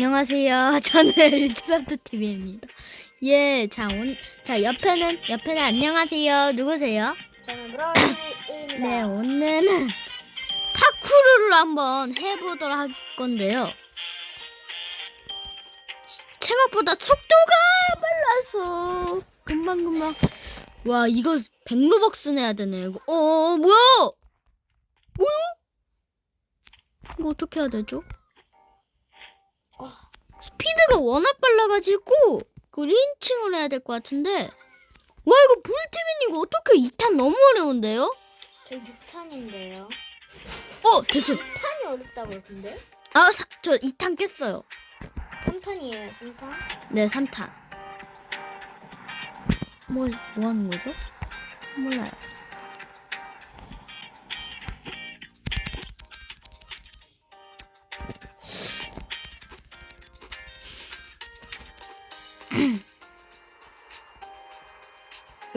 안녕하세요. 저는 일트라투 TV입니다. 예, 자, 온, 자, 옆에는, 옆에는 안녕하세요. 누구세요? 저는 브라운입니다. 네, 오늘은 파쿠르를 한번 해보도록 할 건데요. 생각보다 속도가 빨라서 금방금방. 와, 이거 100로벅스 내야 되네. 이거. 어, 뭐야? 뭐야? 이거 어떻게 해야 되죠? 어, 스피드가 워낙 빨라가지고 그 1인칭을 해야 될 것 같은데 와 이거 불티빈 이거 어떻게 2탄 너무 어려운데요? 저 6탄인데요. 어 됐어 6탄이 어렵다고요, 근데? 아저 2탄 깼어요 3탄이에요, 3탄? 네 3탄 뭐, 뭐 하는 거죠? 몰라요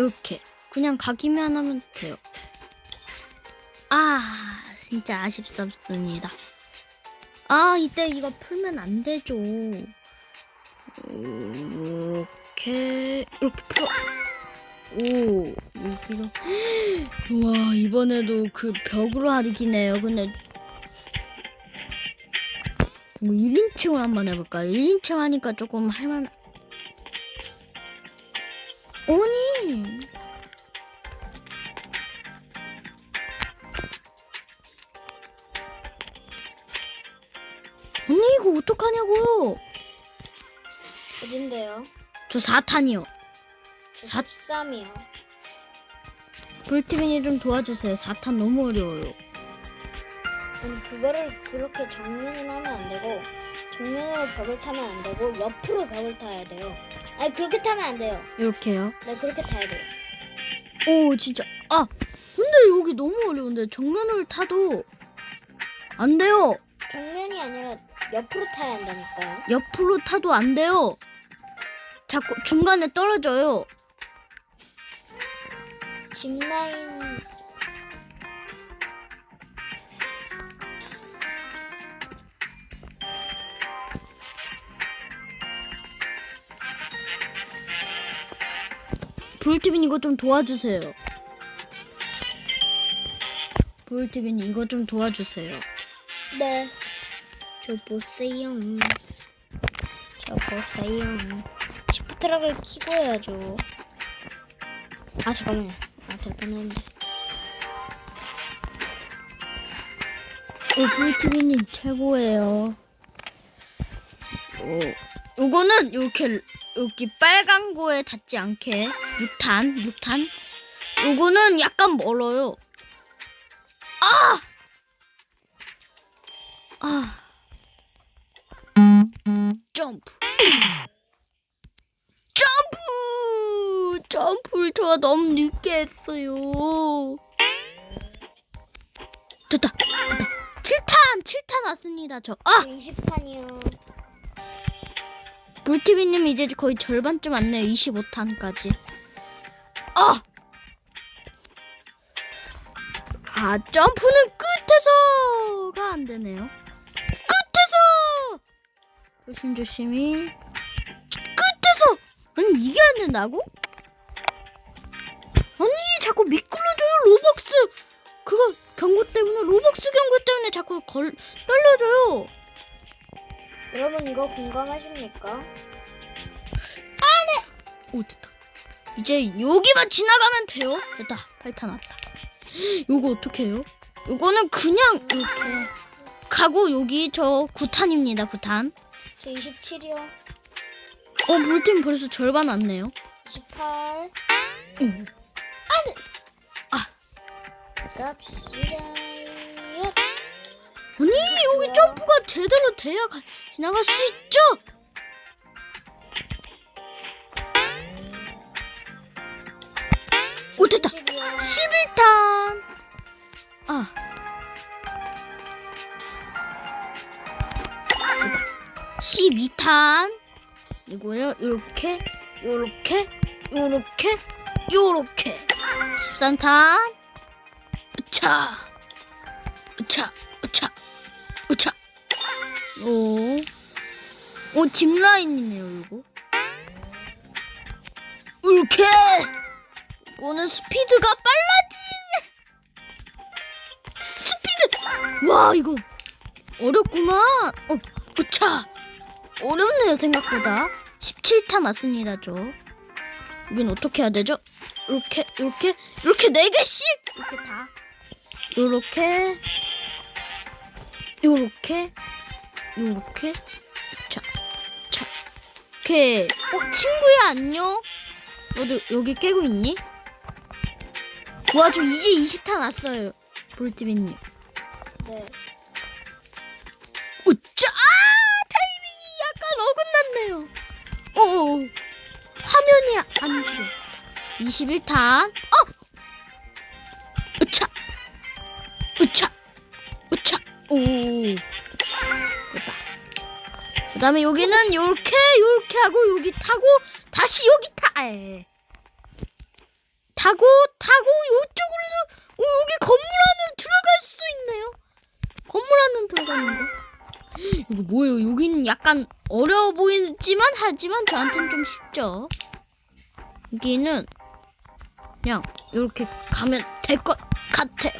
이렇게. 그냥 가기만 하면 돼요. 아 진짜 아쉽습니다. 아 이때 이거 풀면 안 되죠. 이렇게 이렇게 풀어. 오 여기로. 우와 이번에도 그 벽으로 하기네요. 근데 뭐 1인칭을 한번 해볼까요? 1인칭 하니까 조금 할만 아니 어떡하냐고요 어딘데요? 저 4탄이요 저 13이요. 불티빈이 좀 도와주세요 4탄 너무 어려워요 아니, 그거를 그렇게 정면으로 하면 안 되고, 정면으로 벽을 타면 안 되고, 옆으로 벽을 타야 돼요. 아니, 그렇게 타면 안 돼요. 이렇게요 네, 그렇게 타야 돼요. 오 진짜 아 근데 여기 너무 어려운데 정면을 타도 안 돼요 정면이 아니라 옆으로 타야 한다니까요. 옆으로 타도 안 돼요. 자꾸 중간에 떨어져요. 짚라인, 불티빈 이거 좀 도와주세요. 불티빈 이거 좀 도와주세요. 네. 저 보세요. 저 보세요. 시프트락을 키고 해야죠. 아 잠깐만요. 아될 뻔했는데. 오 불티빈님 최고예요 오 요거는 이렇게 여기 빨간 거에 닿지 않게 6탄 6탄 요거는 약간 멀어요 아! 아 점프 점프 점프를 제가 너무 늦게 했어요 됐다 됐다 7탄 7탄 왔습니다 저 아 20탄이요. 물티비님 이제 거의 절반쯤 왔네요. 25탄까지. 아! 아, 점프는 끝에서가 안 되네요. 끝에서! 조심조심히. 끝에서! 아니, 이게 안 된다고? 아니, 자꾸 미끄러져요, 로벅스! 그거 경고 때문에, 로벅스 경고 때문에 자꾸 걸, 떨려져요. 여러분 이거 공감하십니까? 오 됐다. 이제 여기만 지나가면 돼요. 됐다. 발탄 왔다. 요거 어떻게 해요? 요거는 그냥 이렇게 가고 여기 저 9탄입니다. 9탄. 저 27이요. 어 물팀 벌써 절반 왔네요. 28. 응. 아. 갑시다. 야, 아니 여기 점프가 제대로 돼야 가, 지나갈 수 있죠. 오 됐다. 30이요. 11탄. 아. 12탄. 이거요. 요렇게, 요렇게, 요렇게, 요렇게. 13탄. 으차. 으차, 으차, 으차. 오. 오, 짚라인이네요, 이거. 이렇게! 이거는 스피드가 빨라진! 스피드! 와, 이거 어렵구만. 어, 으차! 어렵네요, 생각보다. 17탄 왔습니다, 저. 여긴 어떻게 해야 되죠? 이렇게, 이렇게, 이렇게 네 개씩! 이렇게 다. 요렇게, 요렇게, 요렇게, 자, 자, 이렇게. 어, 친구야, 안녕? 너도 여기 깨고 있니? 와, 저 이제 20탄 왔어요. 볼티비님. 네. 오, 화면이 안 들어. 21탄. 어! 우차! 우차! 우차! 오. 됐다. 그 다음에 여기는 요렇게, 요렇게 하고, 여기 타고, 다시 여기 타! 에. 타고, 타고, 요쪽으로, 오, 여기 건물 안으로 들어갈 수 있네요. 건물 안으로 들어가는 거. 이거 뭐예요? 여기는 약간 어려워 보이지만 하지만 저한테는 좀 쉽죠. 여기는 그냥 이렇게 가면 될 것 같아요.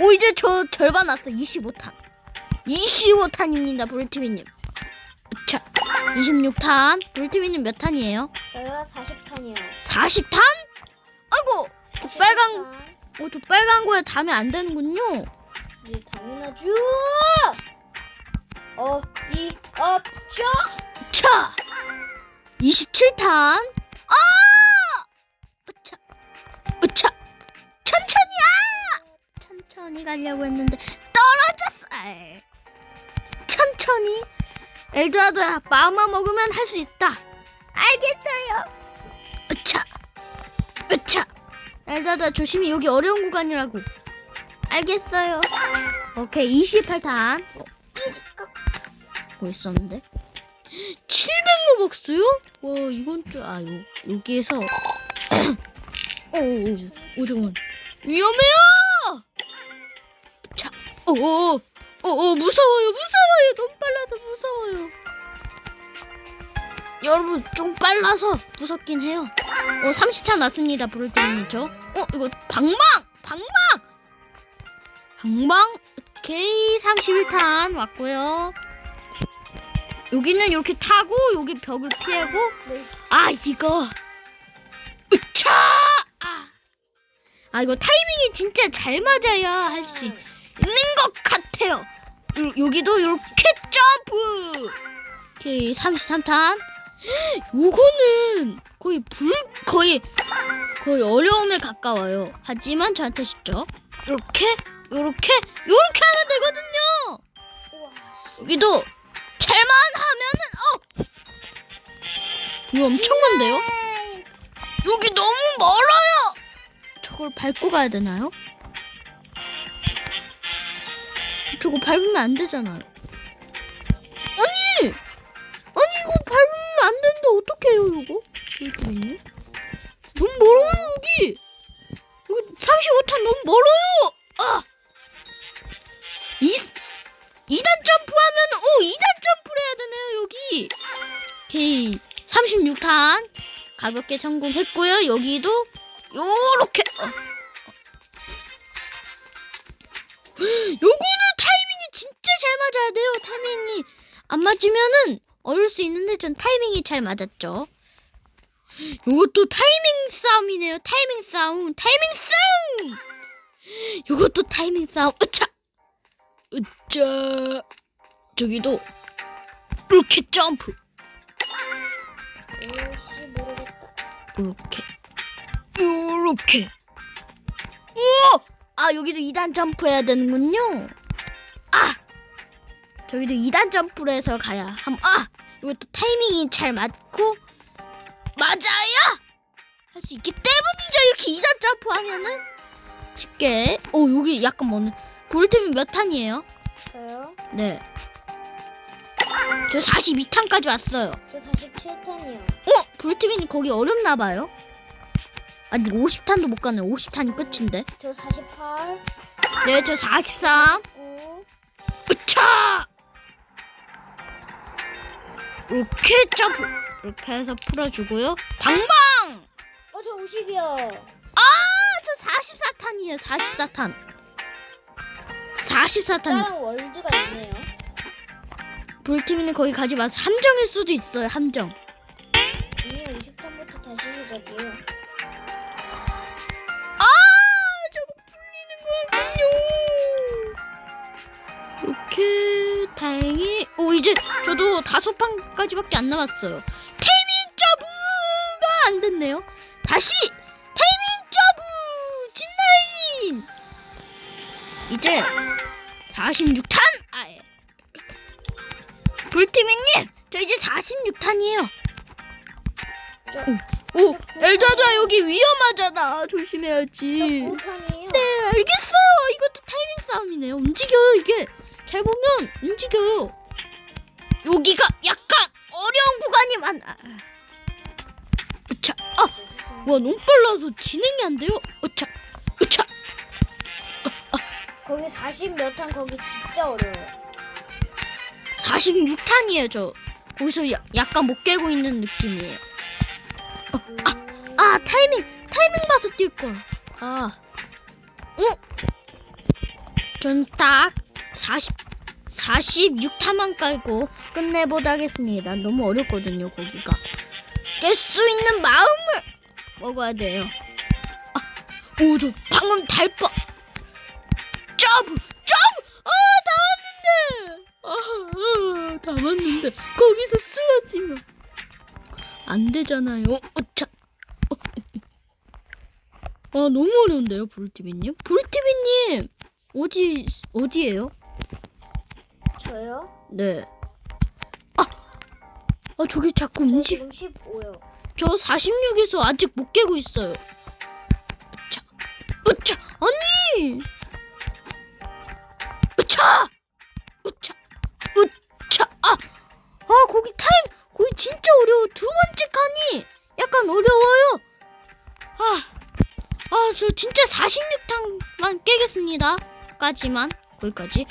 오 이제 저 절반 왔어. 25탄. 25탄입니다, 볼티비님. 자, 26탄. 볼티비님 몇 탄이에요? 저요 40탄이요. 40탄? 아이고, 저 빨간, 어, 저 빨간 거에 닿으면 안 되는군요. 네, 당연하죠. 어, 이, 업, 쇼! 차! 27탄. 아! 으차. 으차. 천천히, 아! 천천히 가려고 했는데, 떨어졌어! 천천히. 엘도라도야, 마음만 먹으면 할 수 있다. 알겠어요. 으차. 으차. 엘도라도야, 조심히 여기 어려운 구간이라고. 알겠어요. 오케이, 28탄. 어, 뭐 있었는데? 700로벅스요? 와 이건 좀아 요, 여기에서. 오오오 오, 잠깐만. 위험해요! 자 오오 오 오 무서워요 무서워요. 너무 빨라서 무서워요. 여러분 좀 빨라서 무섭긴 해요. 어 30차 났습니다 부를 때는 저 어 이거 방망! 방망! 방망 오케이 31탄 왔고요 여기는 이렇게 타고 여기 벽을 피하고 네, 아 이거. 으차! 아, 아 이거 타이밍이 진짜 잘 맞아야 할 수 있는 것 같아요. 요, 여기도 이렇게 점프! 오케이 33탄. 요거는 거의 불 거의 거의 어려움에 가까워요. 하지만 저한테 쉽죠 이렇게 이렇게 이렇게 하면 되거든요. 여기도 잘만 하면은 어 이거 엄청 먼데요? 여기 너무 멀어요. 저걸 밟고 가야 되나요? 저거 밟으면 안 되잖아요. 아니, 아니 이거 밟으면 안 되는데 어떡해요 이거? 이거 너무 멀어요 여기. 여기 35탄 너무 멀어요. 아, 이 2단 점프하면 오 2단 점프를 해야 되네요 여기. 오케이 36탄 가볍게 성공했고요. 여기도 요렇게 어. 어. 요거는 타이밍이 진짜 잘 맞아야 돼요. 타이밍이 안 맞으면은 어려울 수 있는데 전 타이밍이 잘 맞았죠. 요것도 타이밍 싸움이네요. 타이밍 싸움. 타이밍 싸움. 요것도 타이밍 싸움. 으짜. 저기도 이렇게 점프. 오씨, 모르겠다. 요렇게 요렇게 우와! 아 여기도 2단 점프 해야 되는군요. 아! 저기도 2단 점프를 해서 가야 함 아! 이것도 타이밍이 잘 맞고 맞아야 할 수 있기 때문이죠. 이렇게 2단 점프 하면은. 쉽게. 오 여기 약간 뭐 는 볼트비 몇 탄이에요? 저요? 네 저 42탄까지 왔어요 저 47탄이요. 어? 볼트비는 거기 어렵나 봐요. 아직 50탄도 못 가네. 50탄이 끝인데. 저 48, 네, 저 43. 9, 으차! 이렇게 점프 이렇게 해서 풀어주고요. 방방! 어, 저 50이요. 아, 저 44탄이에요. 44탄. 44탄. 다른 월드가 있네요. 불티미는 거기 가지 마세요. 함정일 수도 있어요. 함정. 이미 50탄부터 다시 시작이에요. 아, 저거 풀리는 거군요. 이렇게 다행히 오 이제 저도 다섯 판까지밖에 안 남았어요. 타이밍 점프가 안 됐네요. 다시 타이밍 점프 진라인 이제 46탄 아예 불티미님 저 이제 46탄이에요. 저, 오 엘다다 여기 위험하잖아 조심해야지. 저 9탄이에요. 네, 알겠어요. 이것도 타이밍 싸움이네요. 움직여요, 이게. 잘 보면 움직여요. 여기가 약간 어려운 구간이 많아. 으차, 아, 와, 너무 빨라서 진행이 안 돼요. 으차, 으차. 거기 40몇탄 거기 진짜 어려워요. 46탄이에요, 저. 거기서 야, 약간 못 깨고 있는 느낌이에요. 음, 아, 타이밍, 타이밍 봐서 뛸 걸. 아, 어? 전딱 40, 46타만 깔고 끝내보다 하겠습니다. 너무 어렵거든요, 거기가. 깰 수 있는 마음을 먹어야 돼요. 아, 오, 저 방금 달 뻔. 점프, 점프! 아, 다 왔는데! 아, 아, 다 왔는데. 거기서 쓰러지면. 안 되잖아요. 어, 자. 어, 아 너무 어려운데요, 불티비님? 불티비님 어디 어디예요? 저요? 네. 아, 아 저기 자꾸 저 움직. 지금 15요. 저 46에서 아직 못 깨고 있어요. 으차, 으차, 아니. 진짜 46탄만 깨겠습니다. 까지만 거기까지.